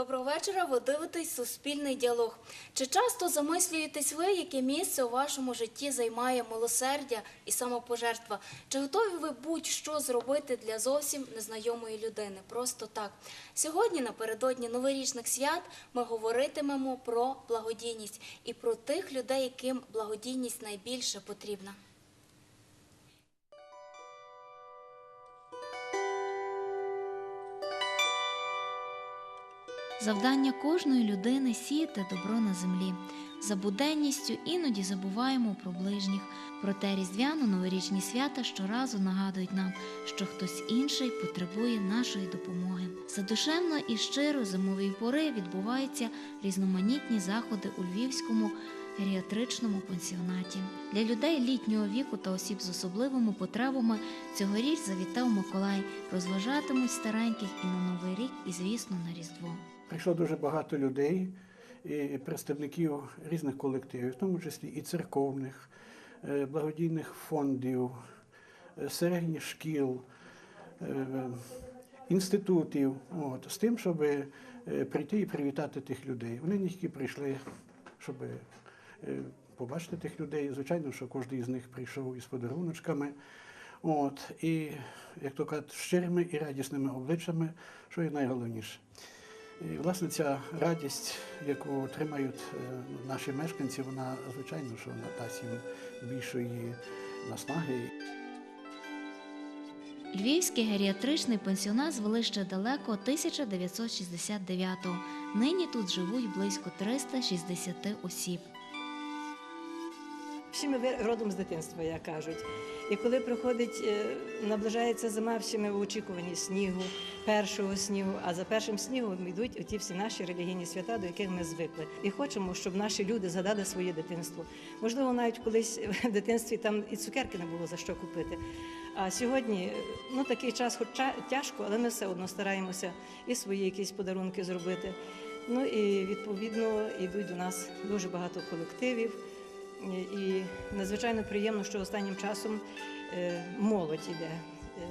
Доброго вечора. Ви дивитесь Суспільний діалог. Чи часто замислюєтесь ви, яке місце у вашому житті займає милосердя і самопожертва? Чи готові ви будь-що зробити для зовсім незнайомої людини? Просто так. Сьогодні, напередодні новорічних свят, ми говоритимемо про благодійність і про тих людей, яким благодійність найбільше потрібна. Завдання кожної людини сіяти добро на землі. За буденністю іноді забуваємо про ближніх, проте різдвяно-новорічні свята щоразу нагадують нам, що хтось інший потребує нашої допомоги. Задушевно і щиро зимової пори відбуваються різноманітні заходи у Львівському геріатричному пансіонаті. Для людей літнього віку та осіб з особливими потребами цьогоріч завітав Миколай. Розважатимуть стареньких і на Новий рік, і звісно на Різдво. Прийшло дуже багато людей, і представників різних колективів, в тому числі і церковних, е, благодійних фондів, е, середніх шкіл, е, інститутів, от, з тим, щоб прийти і привітати тих людей. Вони не тільки прийшли, щоб побачити тих людей. Звичайно, що кожен із них прийшов із подаруночками. От, і, як то кажуть, щирими і радісними обличчями, що є найголовніше. І, власне, ця радість, яку отримають е, наші мешканці, вона, звичайно, що вона дасть їм більшої наснаги. Львівський геріатричний пансіонат звели ще далеко 1969-го. Нині тут живуть близько 360 осіб. Всі ми родом з дитинства, як кажуть. І коли приходить, е, наближається зима, всі ми в очікуванні снігу, першого снігу. А за першим снігом йдуть оті всі наші релігійні свята, до яких ми звикли. І хочемо, щоб наші люди згадали своє дитинство. Можливо, навіть колись в дитинстві там і цукерки не було за що купити. А сьогодні е, ну такий час, хоча тяжко, але ми все одно стараємося і свої якісь подарунки зробити. Ну і відповідно йдуть до нас дуже багато колективів. І надзвичайно приємно, що останнім часом е, молодь іде. Е,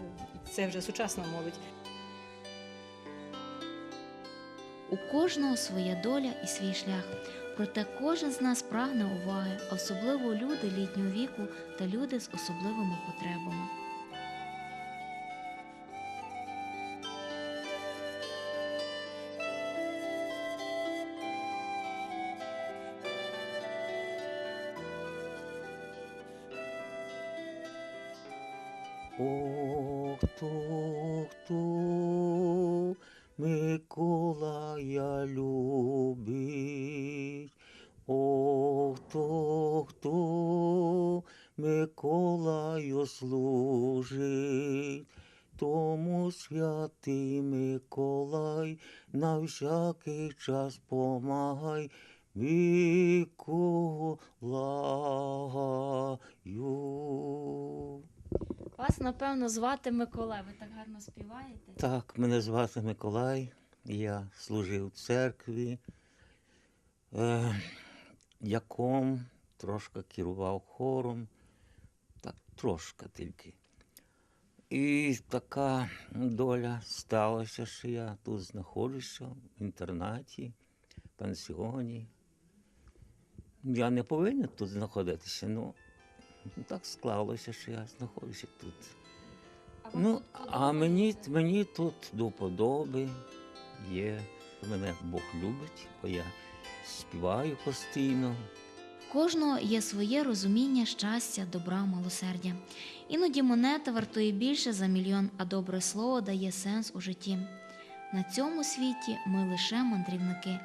Це вже сучасна молодь. У кожного своя доля і свій шлях. Проте кожен з нас прагне уваги, особливо люди літнього віку та люди з особливими потребами. Ох, хто, хто Миколая любить, Ох, хто, хто Миколаю служить, тому святий Миколай на всякий час помагай Миколаю. Вас, напевно, звати Миколай. Ви так гарно співаєте? Так, мене звати Миколай. Я служив в церкві, е, яком трошки керував хором, так трошки тільки. І така доля сталася, що я тут знаходжуся в інтернаті, пансіоні. Я не повинен тут знаходитися, ну так склалося, що я знаходжуся тут. Ну, а мені, мені тут до вподоби є. Мене Бог любить, бо я співаю постійно. Кожного є своє розуміння щастя, добра, милосердя. Іноді монета вартує більше за мільйон, а добре слово дає сенс у житті. На цьому світі ми лише мандрівники,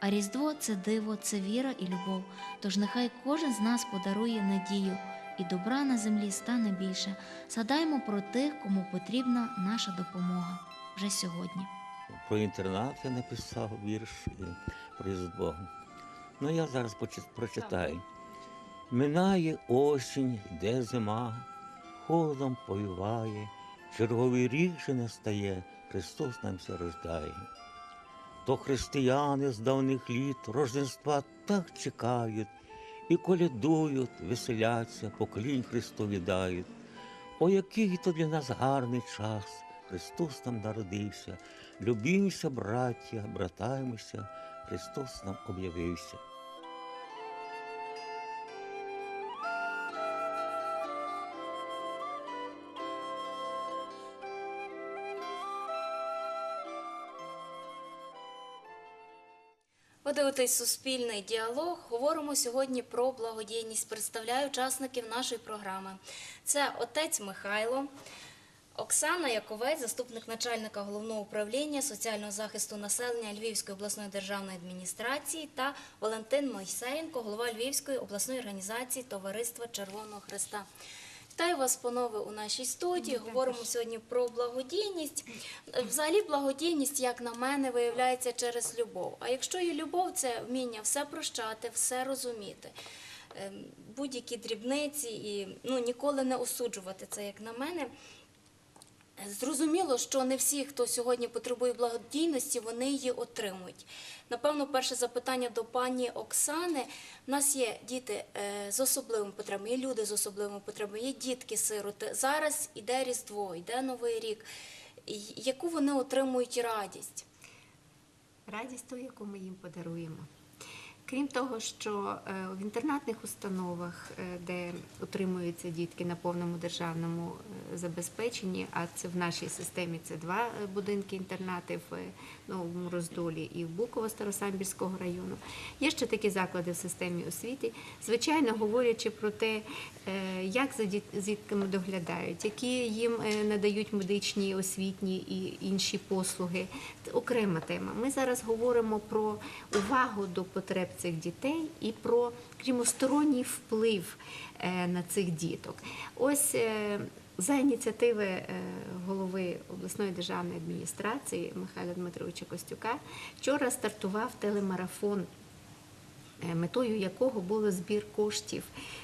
а Різдво це диво, це віра і любов. Тож нехай кожен з нас подарує надію, і добра на землі стане більше. Згадаймо про тих, кому потрібна наша допомога вже сьогодні. Про інтернат я написав вірш про Різдво. Ну, я зараз прочитаю. Минає осінь, йде зима, холодом повіває, черговий рік же не стає, Христос нам ся рождає. То християни з давних літ Рождества так чекають, і колядують, веселяться, поклінь Христові дають. О, який то для нас гарний час! Христос нам народився, Любімося, браття, братаємося, Христос нам об'явився. Ви суспільний діалог. Говоримо сьогодні про благодійність. Представляю учасників нашої програми. Це отець Михайло, Оксана Яковець, заступник начальника головного управління соціального захисту населення Львівської обласної державної адміністрації та Валентин Мойсеєнко, голова Львівської обласної організації Товариства Червоного Христа. Вітаю вас, панове, у нашій студії. Говоримо сьогодні про благодійність. Взагалі, благодійність, як на мене, виявляється через любов. А якщо є любов, це вміння все прощати, все розуміти. Ем, Будь-які дрібниці і ну, ніколи не осуджувати це, як на мене. Зрозуміло, що не всі, хто сьогодні потребує благодійності, вони її отримують. Напевно, перше запитання до пані Оксани. У нас є діти е, з особливими потребами, є люди з особливими потребами, є дітки-сироти. Зараз іде Різдво, йде Новий рік. Яку вони отримують радість? радість ту, яку ми їм подаруємо. Крім того, що е, в інтернатних установах, е, де утримуються дітки на повному державному е, забезпеченні, а це в нашій системі це два будинки інтернати в Новому Роздолі і в Буково Старосамбірського району. Є ще такі заклади в системі освіти. Звичайно, говорячи про те, е, як за дітками доглядають, які їм е, надають медичні, освітні і інші послуги. Це окрема тема. Ми зараз говоримо про увагу до потреб цих дітей і про крімосторонній вплив е, на цих діток. Ось за ініціативи е, голови обласної державної адміністрації Михайла Дмитровича Костюка вчора стартував телемарафон метою якого було збір коштів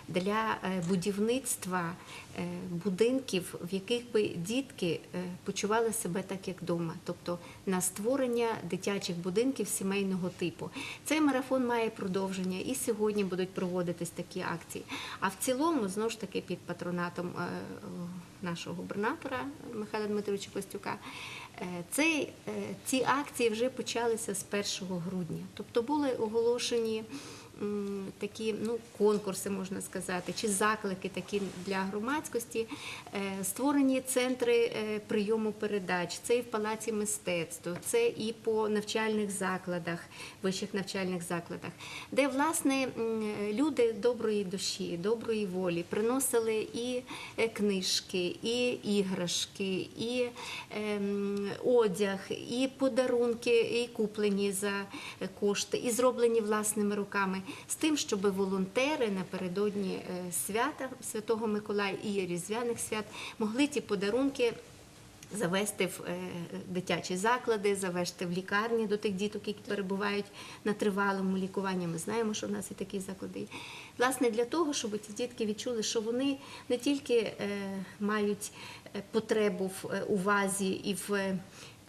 для е, будівництва е, будинків, в яких би дітки е, почували себе так, як вдома, тобто на створення дитячих будинків сімейного типу. Цей марафон має продовження, і сьогодні будуть проводитись такі акції. А в цілому, знову ж таки, під патронатом е, нашого губернатора Михайла Дмитровича Костюка. Е, Цей, е, ці акції вже почалися з 1 грудня, тобто були оголошені такі ну, конкурси, можна сказати, чи заклики такі для громадськості. Е, Створені центри е, прийому передач. Це і в Палаці мистецтв, це і по навчальних закладах, вищих навчальних закладах, де власне люди доброї душі, доброї волі приносили і е, книжки, і іграшки, і ем, одяг, і подарунки, і куплені за кошти, і зроблені власними руками, з тим, щоб волонтери напередодні е, свята Святого Миколая і Різдвяних свят могли ті подарунки. Завести в е, дитячі заклади, завести в лікарні до тих діток, які перебувають на тривалому лікуванні. Ми знаємо, що в нас і такі заклади. Власне, для того, щоб ці дітки відчули, що вони не тільки е, мають потребу в увазі і в,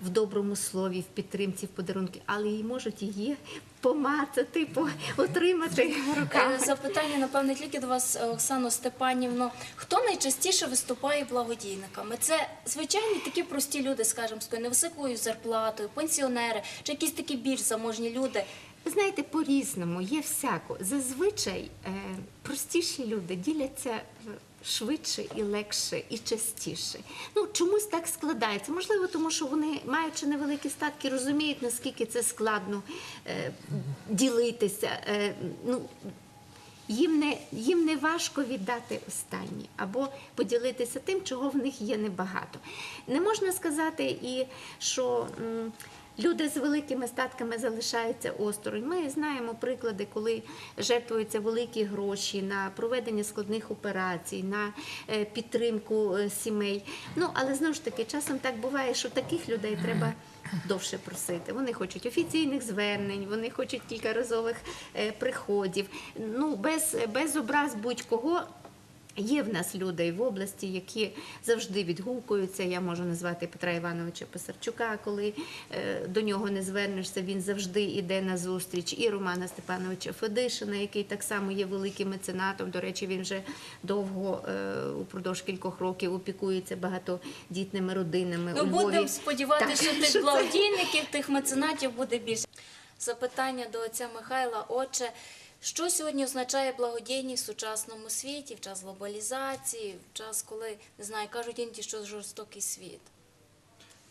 в доброму слові, в підтримці, в подарунки, але і можуть її помацати, по, отримати руками. Е, Запитання, напевне, тільки до вас, Оксано Степанівно. Хто найчастіше виступає благодійниками? Це звичайні такі прості люди, скажімо, з невисокою зарплатою, пенсіонери, чи якісь такі більш заможні люди. Ви знаєте, по-різному, є всяко. Зазвичай е, простіші люди діляться швидше і легше, і частіше. Ну, чомусь так складається. Можливо, тому що вони, маючи невеликі статки, розуміють, наскільки це складно е, ділитися. Е, ну, їм не, їм не важко віддати останнє або поділитися тим, чого в них є небагато. Не можна сказати і що. Люди з великими статками залишаються осторонь. Ми знаємо приклади, коли жертвуються великі гроші на проведення складних операцій, на е, підтримку е, сімей. Ну але знову ж таки, часом так буває, що таких людей треба довше просити. Вони хочуть офіційних звернень, вони хочуть кількаразових е, приходів. Ну без, без образ будь-кого. Є в нас люди в області, які завжди відгукуються. Я можу назвати Петра Івановича Писарчука, коли е, до нього не звернешся, він завжди йде на зустріч. І Романа Степановича Федишина, який так само є великим меценатом. До речі, він вже довго е, упродовж кількох років опікується багатодітними родинами. Ну, у Львові. будемо сподіватися, що тих благодійників, тих меценатів буде більше. Запитання до отця Михайла. Отче, що сьогодні означає благодійність в сучасному світі, в час глобалізації, в час, коли не знаю, кажуть іноді, що жорстокий світ.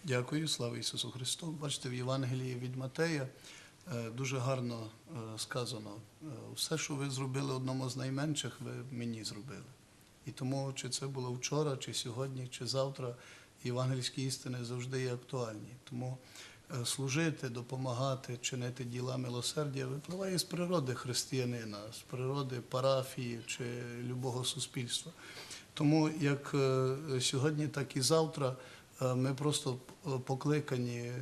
Дякую, слава Ісусу Христу. Бачите, в Євангелії від Матея е, дуже гарно е, сказано: е, все, що ви зробили одному з найменших, ви мені зробили. І тому, чи це було вчора, чи сьогодні, чи завтра, євангельські істини завжди є актуальні. Тому служити, допомагати, чинити діла милосердя випливає з природи християнина, з природи парафії чи любого суспільства. Тому як е, сьогодні, так і завтра е, ми просто е, покликані е,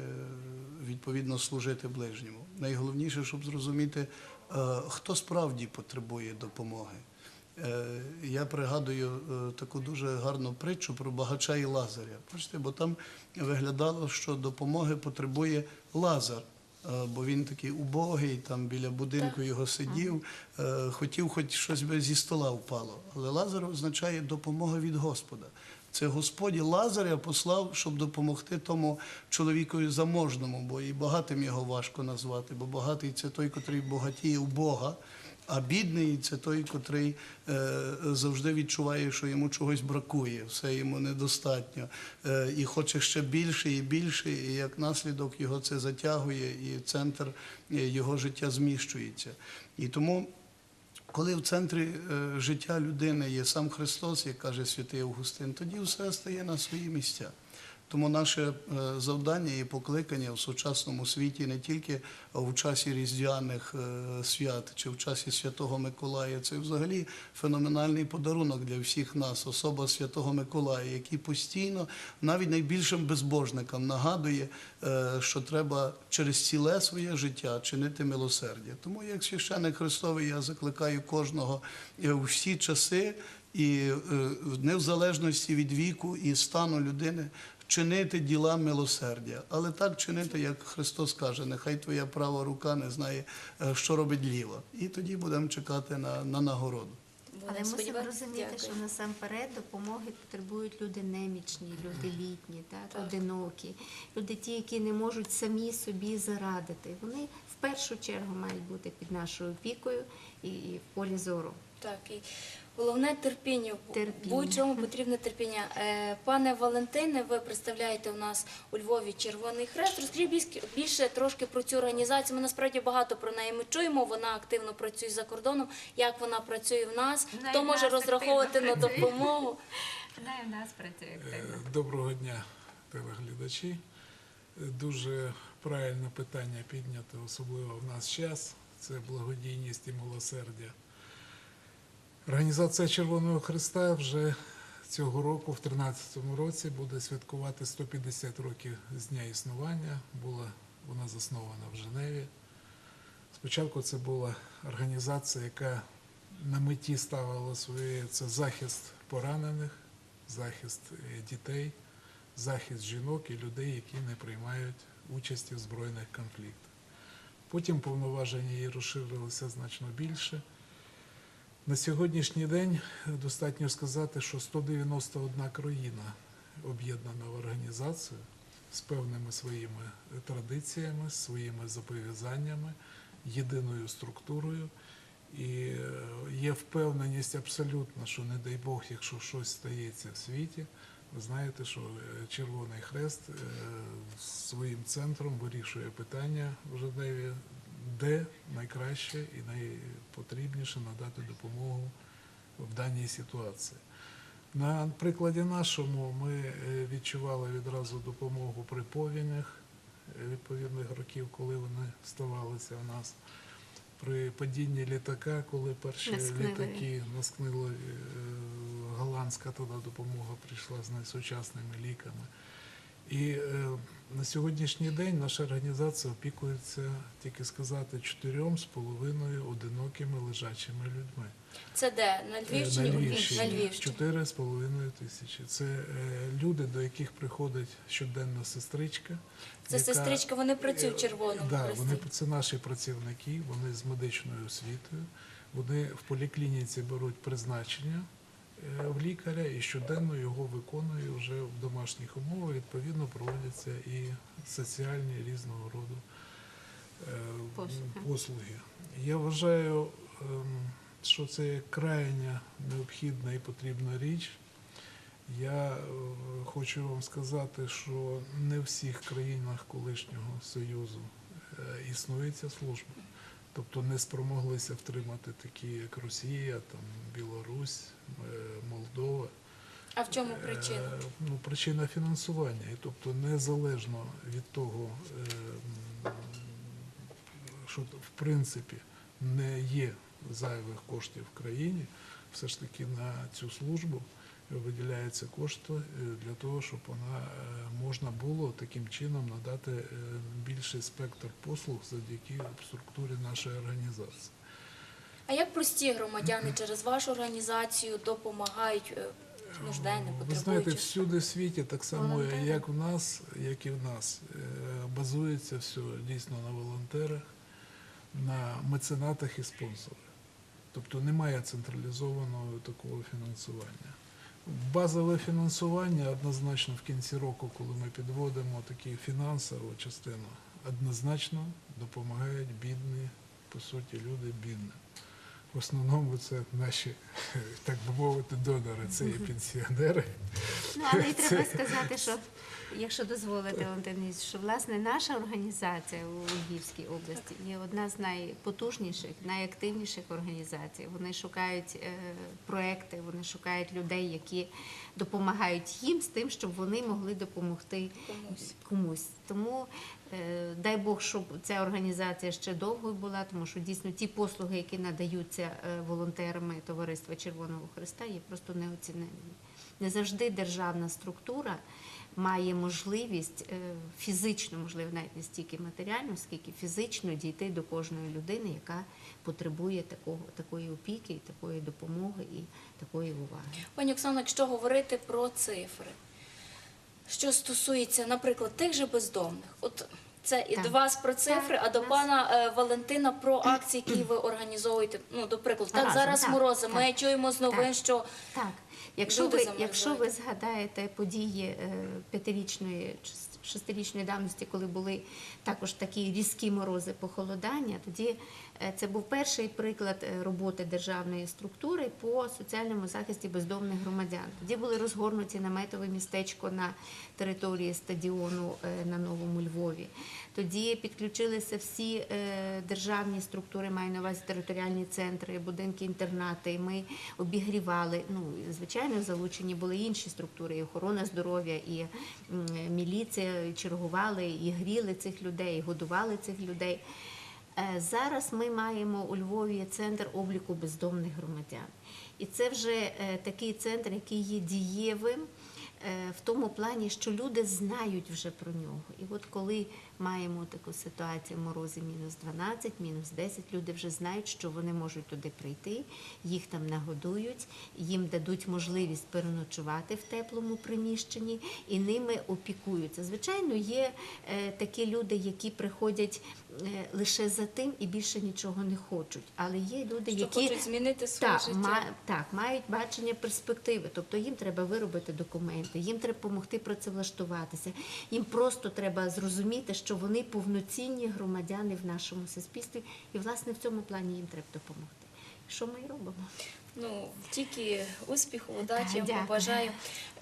відповідно служити ближньому. Найголовніше, щоб зрозуміти, е, хто справді потребує допомоги. Е, Я пригадую е, таку дуже гарну притчу про багача і Лазаря. Бачите, бо там виглядало, що допомоги потребує Лазар. е, Бо він такий убогий, там біля будинку його сидів, хотів, хоч щось би зі стола впало. Але Лазар означає допомога від Господа. Це Господь Лазаря послав, щоб допомогти тому чоловікові заможному, бо і багатим його важко назвати, бо багатий це той, котрий багатіє у Бога. А бідний це той, котрий е, завжди відчуває, що йому чогось бракує, все йому недостатньо, е, і хоче ще більше і більше, і як наслідок його це затягує, і центр е, його життя зміщується. І тому коли в центрі життя людини є сам Христос, як каже святий Августин, тоді все стає на свої місця. Тому наше е, завдання і покликання в сучасному світі не тільки в часі різдвяних е, свят чи в часі Святого Миколая, це взагалі феноменальний подарунок для всіх нас, особа Святого Миколая, який постійно, навіть найбільшим безбожникам, нагадує, е, що треба через ціле своє життя чинити милосердя. Тому, як священник Христовий, я закликаю кожного у всі часи і не в залежності від віку і стану людини чинити діла милосердя, але так чинити, як Христос каже, нехай твоя права рука не знає, е, що робить ліва. І тоді будемо чекати на, на нагороду. Але мусимо розуміти, Дякую. що насамперед допомоги потребують люди немічні, люди літні, так, Так. одинокі, люди ті, які не можуть самі собі зарадити. Вони в першу чергу мають бути під нашою опікою і, і в полі зору. Так, і головне терпіння. Терпіння. Будь-чому потрібне терпіння. Е, Пане Валентине, ви представляєте у нас у Львові Червоний Хрест. Розкажіть більш- більше трошки про цю організацію. Ми насправді багато про неї ми чуємо. Вона активно працює за кордоном. Як вона працює в нас? Вона Хто в може нас розраховувати на працює. допомогу? Вона і в нас працює Е, Доброго дня, телеглядачі. Е, Дуже правильне питання піднято, особливо в наш час. Це благодійність і милосердя. Організація Червоного Христа вже цього року, в 2013 році, буде святкувати 150 років з дня існування. Була вона заснована в Женеві. Спочатку це була організація, яка на меті ставила своє це захист поранених, захист е, дітей, захист жінок і людей, які не приймають участі в збройних конфліктах. Потім повноваження її розширилися значно більше. На сьогоднішній день достатньо сказати, що 191 країна об'єднана в організацію з певними своїми традиціями, своїми зобов'язаннями, єдиною структурою. І е, є впевненість абсолютно, що не дай Бог, якщо щось стається в світі, ви знаєте, що е, Червоний Хрест е, своїм центром вирішує питання в Женеві, де найкраще і найпотрібніше надати допомогу в даній ситуації. На прикладі нашому ми е, відчували відразу допомогу при повінях е, відповідних років, коли вони ставалися у нас. При падінні літака, коли перші Наскнили. літаки наскнили, е, голландська тоді допомога прийшла з найсучасними ліками. І на сьогоднішній день наша організація опікується, тільки сказати, чотирьом з половиною одинокими лежачими людьми. Це де? На Е, Львівщині? На Львівщині. Чотири з половиною тисячі. Це е, люди, до яких приходить щоденна сестричка. Це яка- сестричка, вони працюють в Червоному Да, вони це наші працівники, вони з медичною освітою. Вони в поліклініці беруть призначення е, в лікаря і щоденно його виконує вже в домашніх умовах. Відповідно, проводяться і соціальні різного роду е, Послуги. Я вважаю, ем, що це крайня необхідна і потрібна річ. Я е, хочу вам сказати, що не в всіх країнах колишнього Союзу е, існує ця служба. Тобто не спромоглися втримати такі, як Росія, там, Білорусь, е, Молдова. А в чому причина? Е, Ну, причина фінансування. І тобто незалежно від того, е, що в принципі не є зайвих коштів в країні, все ж таки на цю службу виділяються кошти е, для того, щоб вона е, можна було таким чином надати е, більший спектр послуг завдяки структурі нашої організації. А як прості громадяни через вашу організацію допомагають Ви знаєте, всюди в світі, так само Волонтери. як в нас, як і в нас, базується все дійсно на волонтерах, на меценатах і спонсорах. Тобто немає централізованого такого фінансування. Базове фінансування однозначно в кінці року, коли ми підводимо таку фінансову частину, однозначно допомагають бідні, по суті, люди бідним. В основному це наші, так би мовити, донори, це і пенсіонери. Ну, але і треба сказати, що якщо дозволите, Валентин що власне наша організація у Львівській області є одна з найпотужніших, найактивніших організацій. Вони шукають е, проекти, вони шукають людей, які допомагають їм з тим, щоб вони могли допомогти Комусь. комусь. Тому дай Бог, щоб ця організація ще довгою була, тому що дійсно ті послуги, які надаються е, волонтерами Товариства Червоного Христа, є просто неоціненими. Не завжди державна структура має можливість е, фізично, можливо, навіть не стільки матеріально, скільки фізично дійти до кожної людини, яка потребує такого, такої опіки, такої допомоги і такої уваги. Пані Оксано, якщо говорити про цифри, що стосується, наприклад, тих же бездомних, от це і до вас про цифри, а до пана е, Валентина про акції, які ви організовуєте. Ну, до прикладу, так Разом, зараз так, морози. Ми так, чуємо з новин, так. що Так, якщо ви, якщо ви згадаєте події е, п'ятирічної чи шестирічної давності, коли були також такі різкі морози похолодання, тоді це був перший приклад е, роботи державної структури по соціальному захисті бездомних громадян. Тоді були розгорнуті наметове містечко на території стадіону е, на Новому Львові. Тоді підключилися всі е, державні структури, маю на увазі територіальні центри, будинки, інтернати. Ми обігрівали. Ну, звичайно, залучені були інші структури, і охорона здоров'я, і міліція, чергували, і гріли цих людей, і годували цих людей. Е, Зараз ми маємо у Львові центр обліку бездомних громадян. І це вже е, такий центр, який є дієвим е, в тому плані, що люди знають вже про нього. І от коли маємо таку ситуацію в морозі мінус 12, мінус 10, люди вже знають, що вони можуть туди прийти, їх там нагодують, їм дадуть можливість переночувати в теплому приміщенні і ними опікуються. Звичайно, є е, такі люди, які приходять е, лише за тим і більше нічого не хочуть. Але є люди, що які хочуть змінити своє так, життя. ма- так, мають бачення перспективи. Тобто їм треба виробити документи, їм треба допомогти працевлаштуватися. Їм просто треба зрозуміти, що вони повноцінні громадяни в нашому суспільстві, і власне в цьому плані їм треба допомогти. Що ми і робимо? Ну, тільки успіху, удачі я вам побажаю.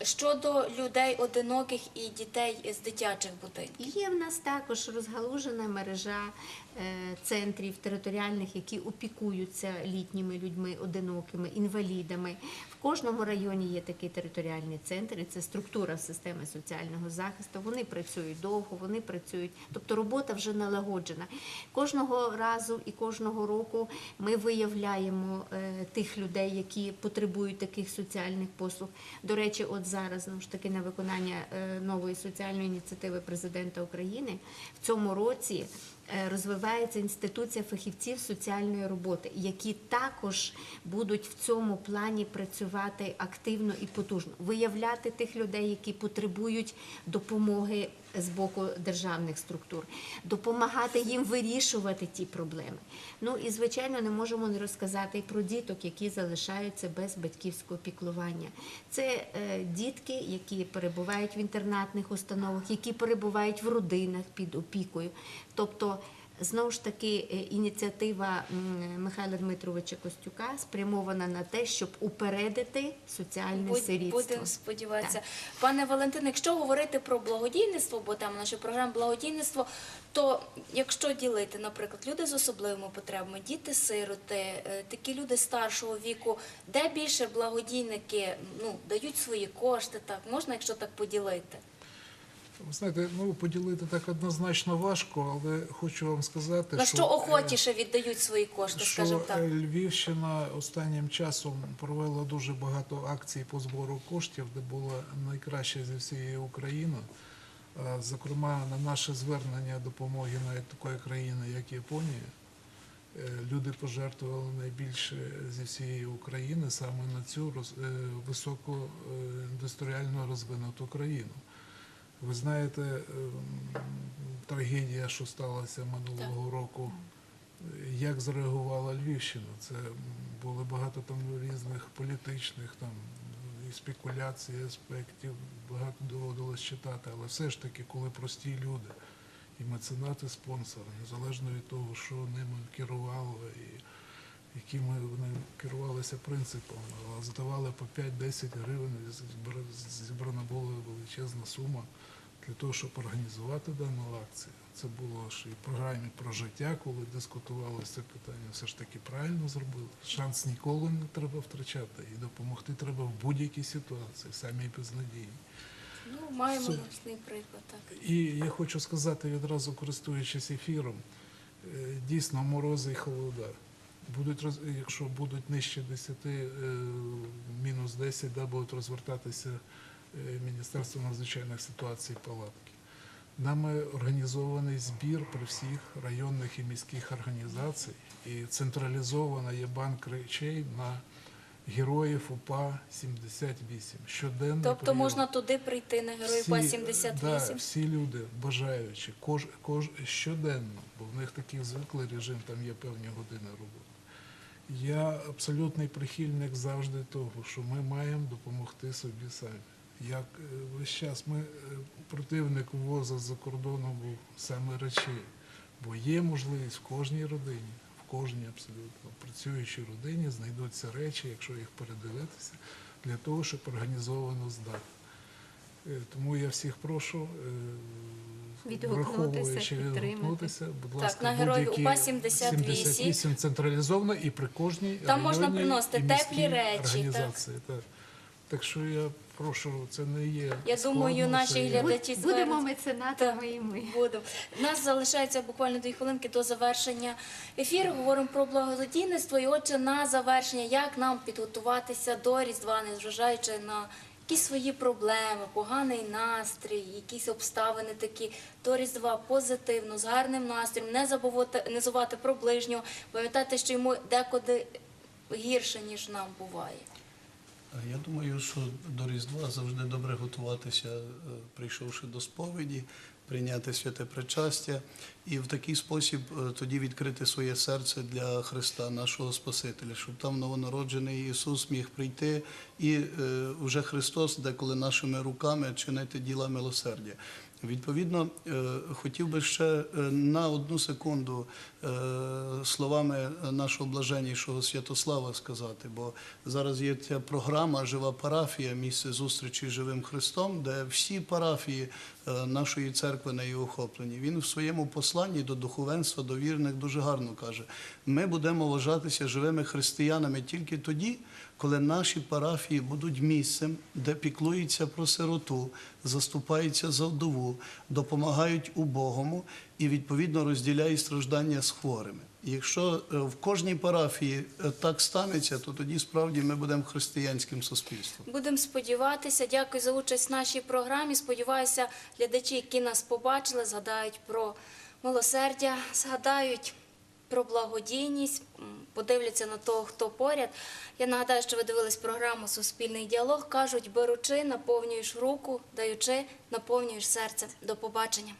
Щодо людей одиноких і дітей з дитячих будинків. Є в нас також розгалужена мережа е, центрів територіальних, які опікуються літніми людьми, одинокими, інвалідами. В кожному районі є такий територіальний центр, і це структура системи соціального захисту. Вони працюють довго, вони працюють, тобто робота вже налагоджена. Кожного разу і кожного року ми виявляємо е, тих людей, які потребують таких соціальних послуг. До речі, от зараз знову ж таки на виконання е, нової соціальної ініціативи президента України в цьому році. Е, Розвивається інституція фахівців соціальної роботи, які також будуть в цьому плані працювати активно і потужно, виявляти тих людей, які потребують допомоги з боку державних структур, допомагати їм вирішувати ті проблеми. Ну і звичайно, не можемо не розказати і про діток, які залишаються без батьківського піклування. Це е, дітки, які перебувають в інтернатних установах, які перебувають в родинах під опікою. Тобто, знову ж таки, е, ініціатива Михайла Дмитровича Костюка спрямована на те, щоб упередити соціальне Будь- сирітство. Будемо сподіватися. Пане Валентине, якщо говорити про благодійництво, бо там наша програма благодійництво, то якщо ділити, наприклад, люди з особливими потребами, діти-сироти, е, такі люди старшого віку, де більше благодійники ну, дають свої кошти, так можна, якщо так поділити? Ви знаєте, ну поділити так однозначно важко, але хочу вам сказати, На що, що е, охотіше віддають свої кошти, що скажімо так. е, Львівщина останнім часом провела дуже багато акцій по збору коштів, де було найкраще зі всієї України. Е, Зокрема, на наше звернення допомоги навіть такої країни, як Японія, люди пожертвували найбільше зі всієї України саме на цю роз- е, високо е, індустріально розвинуту країну. Ви знаєте, ем, трагедія, що сталася минулого року, як зреагувала Львівщина. Це було багато там різних політичних там і спекуляцій, аспектів, багато доводилось читати, але все ж таки, коли прості люди і меценати, спонсори, незалежно від того, що ними керувало і якими вони керувалися принципом, здавали по 5-10 гривень, зібрана була величезна сума для того, щоб організувати дану акцію. Це було ж і в програмі про життя, коли дискутувалося це питання, все ж таки правильно зробили. Шанс ніколи не треба втрачати і допомогти треба в будь-якій ситуації, самій безнадійній. Ну, маємо власний приклад, так. І я хочу сказати відразу, користуючись ефіром, е, дійсно морози і холода. Будуть якщо будуть нижче 10, е, мінус 10, да, будуть розвертатися е, Міністерство надзвичайних ситуацій палатки. Нами організований збір при всіх районних і міських організацій, і централізовано є банк речей на героїв УПА 78. Щоденно Тобто можна туди прийти на героїв па Да, 78. всі люди бажаючи, кож, кож, щоденно, бо в них такий звиклий режим, там є певні години роботи. Я абсолютний прихильник завжди того, що ми маємо допомогти собі самі. Як е, весь час ми е, противник ввозу з-за кордону був саме речей, бо є можливість в кожній родині, в кожній абсолютно працюючій родині знайдуться речі, якщо їх передивитися, для того, щоб організовано здати. Е, Тому я всіх прошу, Відгукнутися, враховуючи підтримати. відгукнутися, будь Так, на Героїв будь-які УПА 78. 78 централізовано і при кожній Там можна районній приносити теплі речі, так. Так. так що я прошу, це не є Я думаю, наші є- глядачі- Будь- Будемо меценатами і ми. Будемо. У нас залишається буквально дві хвилинки до завершення ефіру. Говоримо про благодійництво. І отже, на завершення, як нам підготуватися до Різдва, незважаючи на якісь свої проблеми, поганий настрій, якісь обставини такі до Різдва позитивно, з гарним настроєм, не забувати, не забувати про ближнього, пам'ятати, що йому декуди гірше, ніж нам буває. Я думаю, що до Різдва завжди добре готуватися, е, прийшовши до сповіді, прийняти святе причастя і в такий спосіб е, тоді відкрити своє серце для Христа, нашого Спасителя, щоб там новонароджений Ісус міг прийти і е, вже Христос деколи нашими руками чинити діла милосердя. Відповідно, е, хотів би ще е, на одну секунду е, словами нашого блаженнішого Святослава сказати, бо зараз є ця програма Жива парафія, місце зустрічі з живим Христом, де всі парафії нашої церкви нею охоплені. Він в своєму посланні до духовенства, до вірних дуже гарно каже: ми будемо вважатися живими християнами тільки тоді, коли наші парафії будуть місцем, де піклуються про сироту, заступаються за вдову, допомагають убогому і відповідно розділяють страждання з хворими. Якщо е, в кожній парафії е, так станеться, то тоді справді ми будемо християнським суспільством. Будемо сподіватися. Дякую за участь в нашій програмі. Сподіваюся, глядачі, які нас побачили, згадають про милосердя, згадають про благодійність, подивляться на того, хто поряд. Я нагадаю, що ви дивились програму Суспільний діалог. кажуть, беручи, наповнюєш руку, даючи, наповнюєш серце. До побачення.